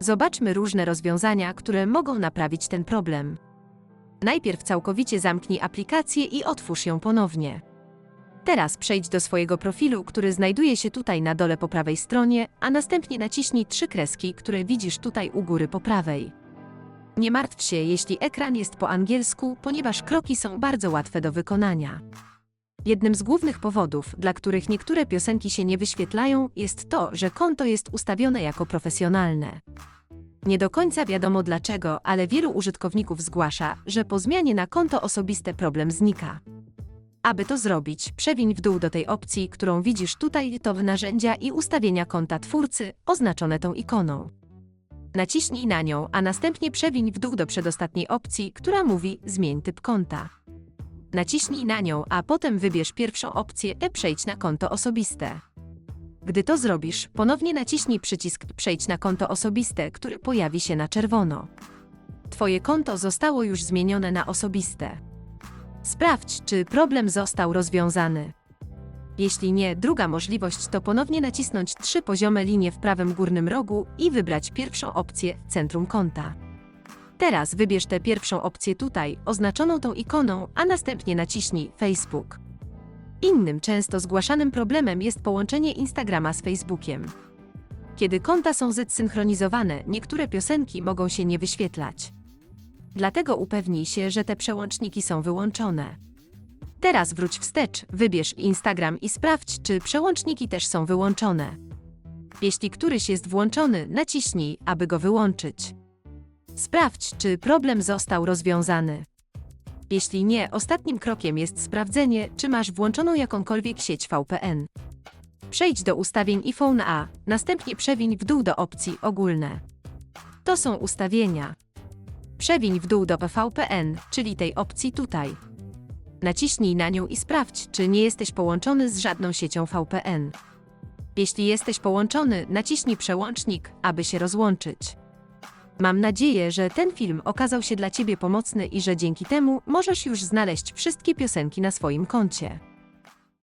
Zobaczmy różne rozwiązania, które mogą naprawić ten problem. Najpierw całkowicie zamknij aplikację i otwórz ją ponownie. Teraz przejdź do swojego profilu, który znajduje się tutaj na dole po prawej stronie, a następnie naciśnij trzy kreski, które widzisz tutaj u góry po prawej. Nie martw się, jeśli ekran jest po angielsku, ponieważ kroki są bardzo łatwe do wykonania. Jednym z głównych powodów, dla których niektóre piosenki się nie wyświetlają, jest to, że konto jest ustawione jako profesjonalne. Nie do końca wiadomo dlaczego, ale wielu użytkowników zgłasza, że po zmianie na konto osobiste problem znika. Aby to zrobić, przewiń w dół do tej opcji, którą widzisz tutaj, to w narzędzia i ustawienia konta twórcy, oznaczone tą ikoną. Naciśnij na nią, a następnie przewiń w dół do przedostatniej opcji, która mówi Zmień typ konta. Naciśnij na nią, a potem wybierz pierwszą opcję e Przejdź na konto osobiste. Gdy to zrobisz, ponownie naciśnij przycisk Przejdź na konto osobiste, który pojawi się na czerwono. Twoje konto zostało już zmienione na osobiste. Sprawdź, czy problem został rozwiązany. Jeśli nie, druga możliwość to ponownie nacisnąć trzy poziome linie w prawym górnym rogu i wybrać pierwszą opcję Centrum konta. Teraz wybierz tę pierwszą opcję tutaj, oznaczoną tą ikoną, a następnie naciśnij Facebook. Innym często zgłaszanym problemem jest połączenie Instagrama z Facebookiem. Kiedy konta są zsynchronizowane, niektóre piosenki mogą się nie wyświetlać. Dlatego upewnij się, że te przełączniki są wyłączone. Teraz wróć wstecz, wybierz Instagram i sprawdź, czy przełączniki też są wyłączone. Jeśli któryś jest włączony, naciśnij, aby go wyłączyć. Sprawdź, czy problem został rozwiązany. Jeśli nie, ostatnim krokiem jest sprawdzenie, czy masz włączoną jakąkolwiek sieć VPN. Przejdź do ustawień iPhone A, następnie przewiń w dół do opcji ogólne. To są ustawienia. Przewiń w dół do VPN, czyli tej opcji tutaj. Naciśnij na nią i sprawdź, czy nie jesteś połączony z żadną siecią VPN. Jeśli jesteś połączony, naciśnij przełącznik, aby się rozłączyć. Mam nadzieję, że ten film okazał się dla Ciebie pomocny i że dzięki temu możesz już znaleźć wszystkie piosenki na swoim koncie.